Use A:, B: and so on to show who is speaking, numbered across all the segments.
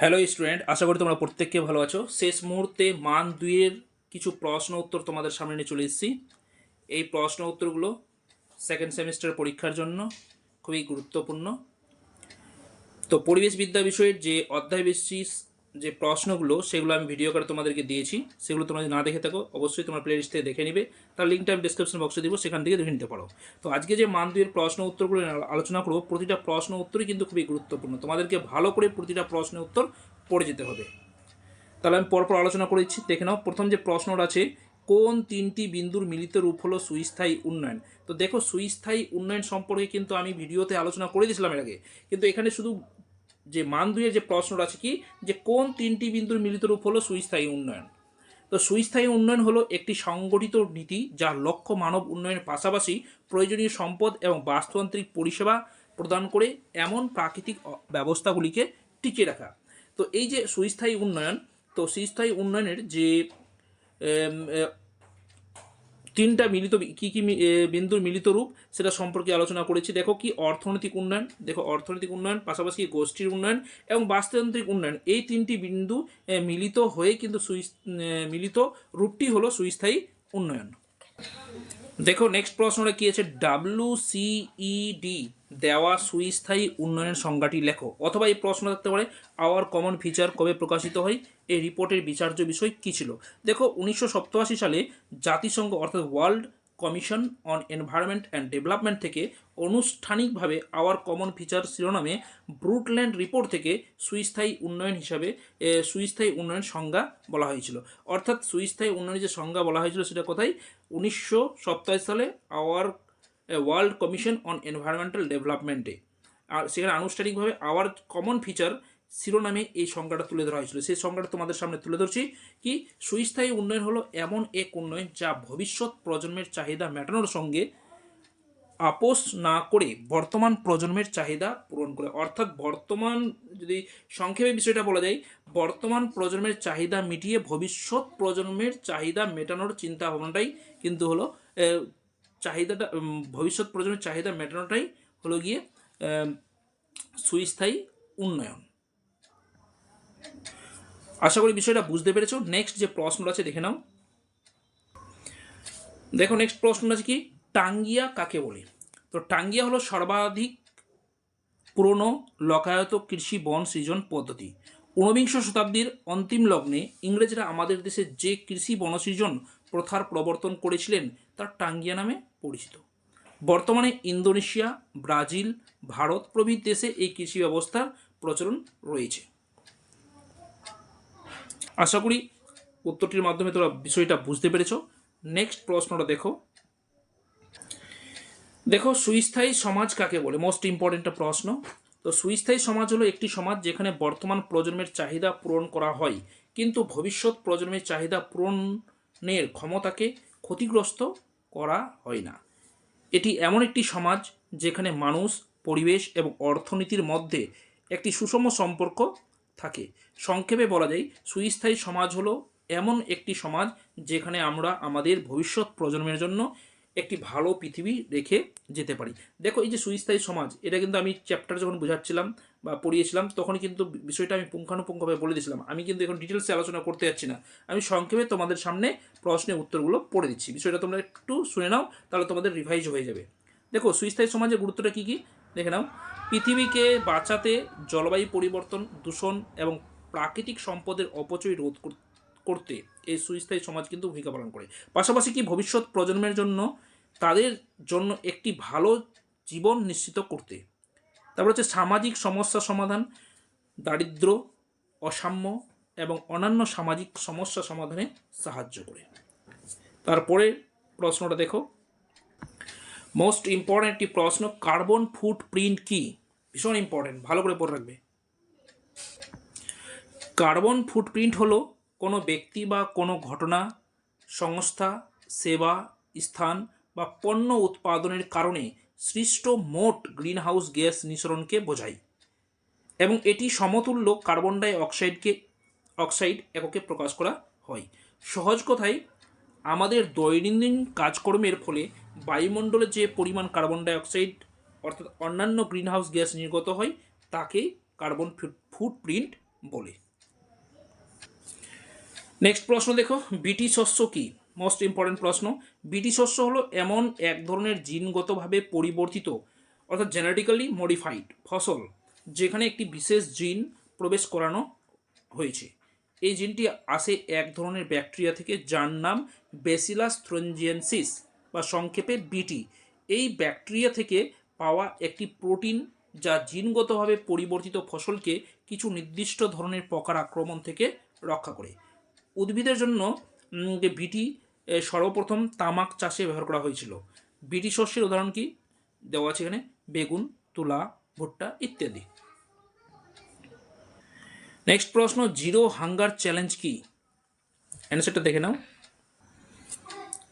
A: Hello student আশা করি তোমরা প্রত্যেককে ভালো আছো। শেষ মুহূর্তে মান দুইয়ের কিছু প্রশ্ন উত্তর তোমাদের সামনে নিয়ে চলে এসেছি। এই প্রশ্ন উত্তরগুলো সেকেন্ড সেমিস্টার পরীক্ষার জন্য খুবই গুরুত্বপূর্ণ। তো পরিবেশবিদ্যা বিষয়ের যে অধ্যায় যে প্রশ্নগুলো, সেগুলো আমি ভিডিও করে তোমাদেরকে দিয়েছি, সেগুলো তোমরা না দেখে থাকো, অবশ্যই তোমার প্লে লিস্ট থেকে দেখে নিবে। তার লিঙ্কটা আমি ডিসক্রিপশন বক্সে দিব, সেখান থেকে দেখে নিতে পারো। তো আজকে যে মান দুইয়ের প্রশ্ন উত্তরগুলো আলোচনা করব, প্রতিটা প্রশ্ন উত্তরই কিন্তু খুবই গুরুত্বপূর্ণ। তোমাদেরকে ভালো করে প্রতিটা প্রশ্নের উত্তর পড়ে যেতে হবে। তাহলে আমি পরপর আলোচনা করেছি দেখে নাও। প্রথম যে প্রশ্নটা আছে, কোন তিনটি বিন্দুর মিলিত রূপ হলো সুস্থায়ী উন্নয়ন? তো দেখো, সুস্থায়ী উন্নয়ন সম্পর্কে কিন্তু আমি ভিডিওতে আলোচনা করে দিয়েছিলাম এর আগে। কিন্তু এখানে শুধু যে মান দুইয়ের যে প্রশ্নটা আছে কি, যে কোন তিনটি বিন্দুর মিলিত রূপ হলো সুস্থায়ী উন্নয়ন? তো সুস্থায়ী উন্নয়ন হলো একটি সংগঠিত নীতি যার লক্ষ্য মানব উন্নয়নের পাশাপাশি প্রয়োজনীয় সম্পদ এবং বাস্তুতান্ত্রিক পরিষেবা প্রদান করে এমন প্রাকৃতিক ব্যবস্থাগুলিকে টিকিয়ে রাখা। তো এই যে সুস্থায়ী উন্নয়ন, তো সুস্থায়ী উন্নয়নের যে তিনটা মিলিত, কি কি বিন্দুর মিলিত রূপ সেটা সম্পর্কে আলোচনা করেছি। দেখো কি অর্থনৈতিক উন্নয়ন, দেখো অর্থনৈতিক উন্নয়ন, পাশাপাশি গোষ্ঠীর উন্নয়ন এবং বাস্তুতান্ত্রিক উন্নয়ন। এই তিনটি বিন্দু মিলিত হয়ে কিন্তু সুইস মিলিত রূপটি হলো সুস্থায়ী উন্নয়ন। দেখো নেক্সট প্রশ্নটা কি আছে? ডাব্লিউ সিইডি দেওয়া সুস্থায়ী উন্নয়নের সংজ্ঞাটি লেখো। অথবা এই প্রশ্ন থাকতে পারে আওয়ার কমন ফিচার কবে প্রকাশিত হয়? এই রিপোর্টের বিচার্য বিষয় কী ছিল? দেখো, উনিশশো সালে জাতিসংঘ অর্থাৎ world commission on environment and development থেকে আনুষ্ঠানিকভাবে আওয়ার কমন ফিচার শিরোনামে ব্রুটল্যান্ড রিপোর্ট থেকে সুস্থায়ী উন্নয়ন হিসাবে সুস্থায়ী উন্নয়ন সংজ্ঞা বলা হয়েছিল। অর্থাৎ সুস্থায়ী উন্নয়নের যে সংজ্ঞা বলা হয়েছিল সেটা কোথায়? উনিশশো সালে our world commission on environmental ডেভেলপমেন্টে। আর সেখানে আনুষ্ঠানিকভাবে আওয়ার কমন ফিচার শিরোনামে এই সংজ্ঞাটা তুলে ধরা হয়েছিল। সেই সংজ্ঞাটা তোমাদের সামনে তুলে ধরছি কি, সুস্থায়ী উন্নয়ন হলো এমন এক উন্নয়ন যা ভবিষ্যৎ প্রজন্মের চাহিদা মেটানোর সঙ্গে আপোষ না করে বর্তমান প্রজন্মের চাহিদা পূরণ করে। অর্থাৎ বর্তমান যদি সংক্ষেপে বিষয়টা বলা যায়, বর্তমান প্রজন্মের চাহিদা মিটিয়ে ভবিষ্যৎ প্রজন্মের চাহিদা মেটানোর চিন্তা ভাবনাটাই কিন্তু হলো চাহিদাটা ভবিষ্যৎ প্রজন্মের চাহিদা মেটানোটাই হলো গিয়ে সুস্থায়ী উন্নয়ন। আশা করি বিষয়টা বুঝতে পেরেছ। নেক্সট যে প্রশ্নটা আছে, দেখে নাও। দেখো নেক্সট প্রশ্ন আছে কি? টাঙ্গিয়া কাকে বলে? তো টাঙ্গিয়া হলো সর্বাধিক পুরনো লকায়ত কৃষি বন সৃজন পদ্ধতি। ঊনবিংশ শতাব্দীর অন্তিম লগ্নে ইংরেজরা আমাদের দেশে যে কৃষি বনসৃজন প্রথার প্রবর্তন করেছিলেন, তার টাঙ্গিয়া নামে পরিচিত। বর্তমানে ইন্দোনেশিয়া, ব্রাজিল, ভারত প্রভৃতি দেশে এই কৃষি ব্যবস্থার প্রচলন রয়েছে। আশা করি উত্তরটির মাধ্যমে তোমরা বিষয়টা বুঝতে পেরেছ। নেক্সট প্রশ্নটা দেখো। দেখো, সুস্থায়ী সমাজ কাকে বলে? মোস্ট ইম্পর্টেন্ট প্রশ্ন। তো সুস্থায়ী সমাজ হলো একটি সমাজ যেখানে বর্তমান প্রজন্মের চাহিদা পূরণ করা হয়, কিন্তু ভবিষ্যৎ প্রজন্মের চাহিদা পূরণের ক্ষমতাকে ক্ষতিগ্রস্ত করা হয় না। এটি এমন একটি সমাজ যেখানে মানুষ, পরিবেশ এবং অর্থনীতির মধ্যে একটি সুষম সম্পর্ক থাকে। সংক্ষেপে বলা যায়, সুস্থায়ী সমাজ হলো এমন একটি সমাজ যেখানে আমরা আমাদের ভবিষ্যৎ প্রজন্মের জন্য একটি ভালো পৃথিবী রেখে যেতে পারি। দেখো, এই যে সুস্থায়ী সমাজ, এটা কিন্তু আমি চ্যাপ্টার যখন বোঝাচ্ছিলাম বা পড়িয়েছিলাম তখনই কিন্তু বিষয়টা আমি পুঙ্খানুপুঙ্খভাবে বলে দিয়েছিলাম। আমি কিন্তু এখন ডিটেলসে আলোচনা করতে যাচ্ছি না। আমি সংক্ষেপে তোমাদের সামনে প্রশ্নের উত্তরগুলো পড়ে দিচ্ছি। বিষয়টা তোমরা একটু শুনে নাও, তাহলে তোমাদের রিভাইজ হয়ে যাবে। দেখো, সুস্থায়ী সমাজের গুরুত্বটা কী কী? দেখে নাও। পৃথিবীকে বাঁচাতে জলবায়ু পরিবর্তন, দূষণ এবং প্রাকৃতিক সম্পদের অপচয় রোধ কর- করতে এই সুস্থায়ী সমাজ কিন্তু ভূমিকা পালন করে। পাশাপাশি কি ভবিষ্যৎ প্রজন্মের জন্য তাদের জন্য একটি ভালো জীবন নিশ্চিত করতে? তারপর হচ্ছে সামাজিক সমস্যা সমাধান, দারিদ্র, অসাম্য এবং অন্যান্য সামাজিক সমস্যা সমাধানে সাহায্য করে। তারপরে প্রশ্নটা দেখো। মোস্ট ইম্পর্ট্যান্ট একটি প্রশ্ন কার্বন ফুটপ্রিন্ট কি? ভীষণ ইম্পর্ট্যান্ট ভালো করে পড়ে রাখবে। কার্বন ফুটপ্রিন্ট হলো কোনো ব্যক্তি বা কোনো ঘটনা, সংস্থা, সেবা, স্থান বা পণ্য উৎপাদনের কারণে সৃষ্ট মোট গ্রিনহাউস গ্যাস নিঃসরণকে বোঝায় এবং এটি সমতুল্য কার্বন ডাই অক্সাইডকে, অক্সাইড এককে প্রকাশ করা হয়। সহজ কথায়, আমাদের দৈনন্দিন কাজকর্মের ফলে বায়ুমণ্ডলে যে পরিমাণ কার্বন ডাই অক্সাইড অর্থাৎ অন্যান্য গ্রিনহাউস গ্যাস নির্গত হয়, তাকে কার্বন ফুটপ্রিন্ট বলে। নেক্সট প্রশ্ন দেখো বিটি শস্য কি? মোস্ট ইম্পর্টেন্ট প্রশ্ন বিটি শস্য হলো এমন এক ধরনের জিনগতভাবে পরিবর্তিত, অর্থাৎ জেনেটিক্যালি মডিফাইড ফসল, যেখানে একটি বিশেষ জিন প্রবেশ করানো হয়েছে। এই জিনটি আসে এক ধরনের ব্যাকটেরিয়া থেকে, যার নাম বেসিলাস থ্রঞ্জিয়েন্সিস বা সংক্ষেপে বিটি এই ব্যাকটেরিয়া থেকে পাওয়া একটি প্রোটিন যা জিনগতভাবে পরিবর্তিত ফসলকে কিছু নির্দিষ্ট ধরনের পোকার আক্রমণ থেকে রক্ষা করে। উদ্ভিদের জন্য বিটি সর্বপ্রথম তামাক চাষে ব্যবহার করা হয়েছিল। বিটি শস্যের উদাহরণ কি? দেওয়া আছে এখানে, বেগুন, তুলা, ভুট্টা ইত্যাদি। নেক্সট প্রশ্ন জিরো হাঙ্গার চ্যালেঞ্জ কি? অ্যান্সারটা দেখে নাও।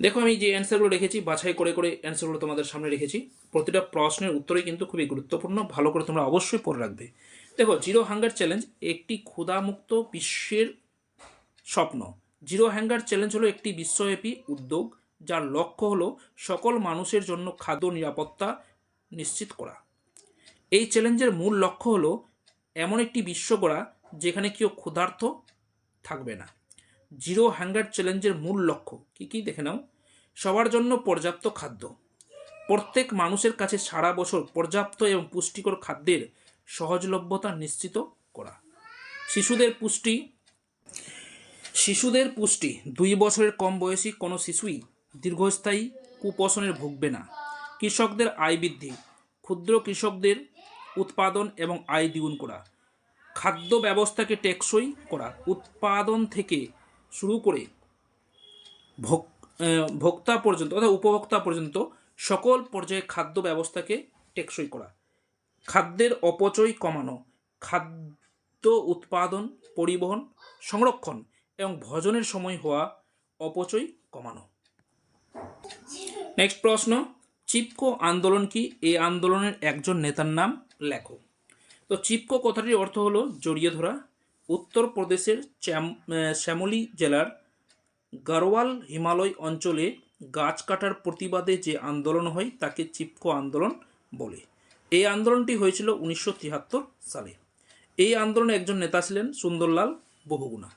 A: দেখো, আমি যে অ্যান্সারগুলো রেখেছি, বাছাই করে করে অ্যান্সারগুলো তোমাদের সামনে রেখেছি, প্রতিটা প্রশ্নের উত্তরই কিন্তু খুবই গুরুত্বপূর্ণ, ভালো করে তোমরা অবশ্যই পড়ে রাখবে। দেখো, জিরো হ্যাঙ্গার চ্যালেঞ্জ একটি ক্ষুধামুক্ত বিশ্বের স্বপ্ন। জিরো হ্যাঙ্গার চ্যালেঞ্জ হলো একটি বিশ্বব্যাপী উদ্যোগ, যার লক্ষ্য হলো সকল মানুষের জন্য খাদ্য নিরাপত্তা নিশ্চিত করা। এই চ্যালেঞ্জের মূল লক্ষ্য হলো এমন একটি বিশ্ব গড়া, যেখানে কেউ ক্ষুধার্ত থাকবে না। জিরো হ্যাঙ্গার চ্যালেঞ্জের মূল লক্ষ্য। কী কী? দেখে নাও। সবার জন্য পর্যাপ্ত খাদ্য। প্রত্যেক মানুষের কাছে সারা বছর পর্যাপ্ত এবং পুষ্টিকর খাদ্যের সহজলভ্যতা নিশ্চিত করা। শিশুদের পুষ্টি শিশুদের পুষ্টি দুই বছরের কম বয়সী কোনো শিশুই দীর্ঘস্থায়ী কুপোষণের ভুগবে না। কৃষকদের আয় বৃদ্ধি, ক্ষুদ্র কৃষকদের উৎপাদন এবং আয় দ্বিগুণ করা। খাদ্য ব্যবস্থাকে টেকসই করা। উৎপাদন থেকে শুরু করে ভোগ ভোক্তা পর্যন্ত, অর্থাৎ উপভোক্তা পর্যন্ত সকল পর্যায়ে খাদ্য ব্যবস্থাকে টেকসই করা। খাদ্যের অপচয় কমানো, খাদ্য উৎপাদন, পরিবহন, সংরক্ষণ এবং ভোজনের সময় হওয়া অপচয় কমানো। নেক্সট প্রশ্ন, চিপকো আন্দোলন কি? এই আন্দোলনের একজন নেতার নাম লেখো। তো চিপকো কথাটির অর্থ হলো জড়িয়ে ধরা উত্তরপ্রদেশের শ্যামলী জেলার গারোয়াল হিমালয় অঞ্চলে গাছ কাটার প্রতিবাদে যে আন্দোলন হয়, তাকে চিপকো আন্দোলন বলে। এই আন্দোলনটি হয়েছিল উনিশশো তিয়াত্তর সালে। এই আন্দোলনে একজন নেতা ছিলেন সুন্দরলাল বহুগুণা।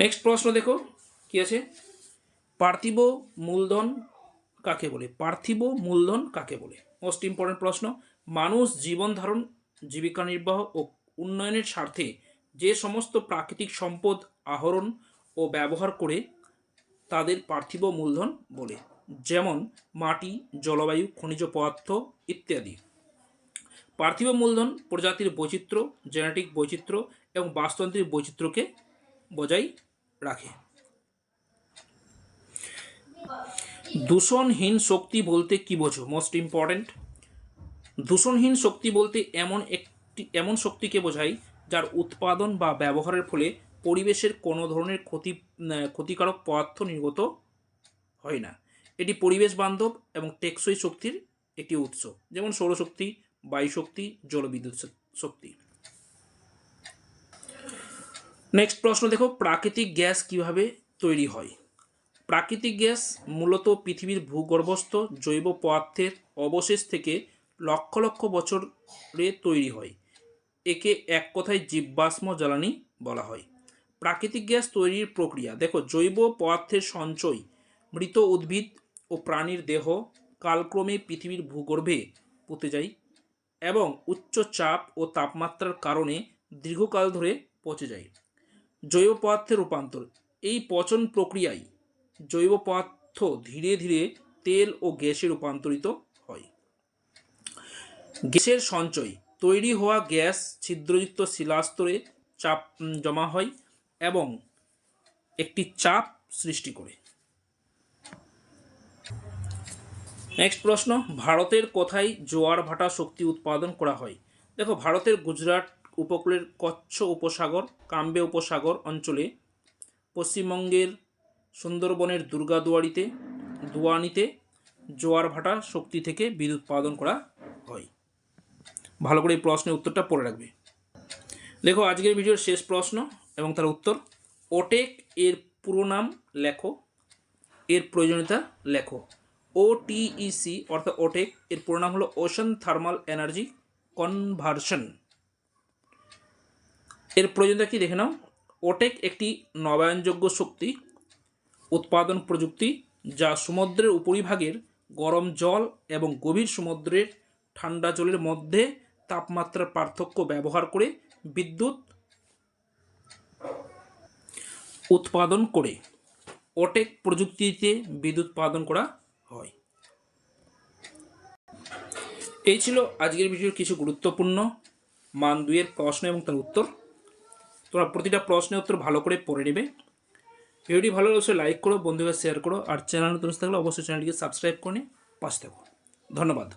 A: নেক্সট প্রশ্ন দেখো, কি আছে? পার্থিব মূলধন কাকে বলে? পার্থিব মূলধন কাকে বলে? মোস্ট ইম্পর্টেন্ট প্রশ্ন, মানুষ জীবন ধারণ, জীবিকা নির্বাহ ও উন্নয়নের স্বার্থে যে সমস্ত প্রাকৃতিক সম্পদ আহরণ ও ব্যবহার করে তাদের পার্থিব মূলধন বলে, যেমন মাটি, জলবায়ু, খনিজ পদার্থ ইত্যাদি। পার্থিব মূলধন প্রজাতির বৈচিত্র্য, জেনেটিক বৈচিত্র্য এবং বাস্তুতান্ত্রিক বৈচিত্র্যকে বজায় রাখে। দূষণহীন শক্তি বলতে কি বোঝো? মোস্ট ইম্পর্ট্যান্ট দূষণহীন শক্তি বলতে এমন একটি এমন শক্তিকে বোঝায় যার উৎপাদন বা ব্যবহারের ফলে পরিবেশের কোনো ধরনের ক্ষতি ক্ষতিকারক পদার্থ নির্গত হয় না। এটি পরিবেশ বান্ধব এবং টেকসই শক্তির একটি উৎস, যেমন সৌরশক্তি, বায়ুশক্তি, জলবিদ্যুৎ শক্তি। নেক্সট প্রশ্ন দেখো, প্রাকৃতিক গ্যাস কীভাবে তৈরি হয়? প্রাকৃতিক গ্যাস মূলত পৃথিবীর ভূগর্ভস্থ জৈব পদার্থের অবশেষ থেকে লক্ষ লক্ষ বছরে তৈরি হয়। একে এক কথায় জীবাশ্ম জ্বালানি বলা হয়। প্রাকৃতিক গ্যাস তৈরির প্রক্রিয়া। দেখো, জৈব পদার্থের সঞ্চয়, মৃত উদ্ভিদ ও প্রাণীর দেহ কালক্রমে পৃথিবীর ভূগর্ভে পুঁতে যায় এবং উচ্চ চাপ ও তাপমাত্রার কারণে দীর্ঘকাল ধরে পচে যায়। জৈব পদার্থের রূপান্তর। এই পচন প্রক্রিয়ায় জৈব পদার্থ ধীরে ধীরে তেল ও গ্যাসে রূপান্তরিত হয়। গ্যাসের সঞ্চয়। তৈরি হওয়া গ্যাস ছিদ্রযুক্ত শিলাস্তরে চাপ জমা হয় এবং একটি চাপ সৃষ্টি করে। নেক্সট প্রশ্ন, ভারতের কোথায় জোয়ার ভাটা শক্তি উৎপাদন করা হয়? দেখো, ভারতের গুজরাট উপকূলের কচ্ছ উপসাগর, কাম্বে উপসাগর অঞ্চলে, পশ্চিমবঙ্গের সুন্দরবনের দুর্গাদুয়ারিতে, দুয়ানিতে জোয়ার ভাটা শক্তি থেকে বিদ্যুৎ উৎপাদন করা হয়। ভালো করে এই প্রশ্নের উত্তরটা পড়ে রাখবে। দেখো, আজকের ভিডিওর শেষ প্রশ্ন এবং তার উত্তর, ওটেক এর পুরো নাম লেখো, এর প্রয়োজনীয়তা লেখো। ওটিইসি অর্থাৎ ওটেক, এর পুরো নাম হলো ওশান থার্মাল এনার্জি কনভার্সন এর প্রয়োজনীয়তা কি দেখে নাও? ওটেক একটি নবায়নযোগ্য শক্তি, উৎপাদন প্রযুক্তি, যা সমুদ্রের উপরিভাগের গরম জল এবং গভীর সমুদ্রের ঠান্ডা জলের মধ্যে তাপমাত্রার পার্থক্য ব্যবহার করে বিদ্যুৎ উৎপাদন করে ওটেক প্রযুক্তিতে বিদ্যুৎ উৎপাদন করা হয়। এই ছিল আজকের ভিডিওর কিছু গুরুত্বপূর্ণ মান দুইয়ের প্রশ্ন এবং তার উত্তর। তোমরা প্রতিটা প্রশ্নের উত্তর ভালো করে পড়ে নেবে। ভিডিওটি ভালো অবশ্যই লাইক করো, বন্ধুদের শেয়ার করো, আর চ্যানেল নতুন থাকলে অবশ্যই চ্যানেলটিকে সাবস্ক্রাইব করে পাশে থাকো। ধন্যবাদ।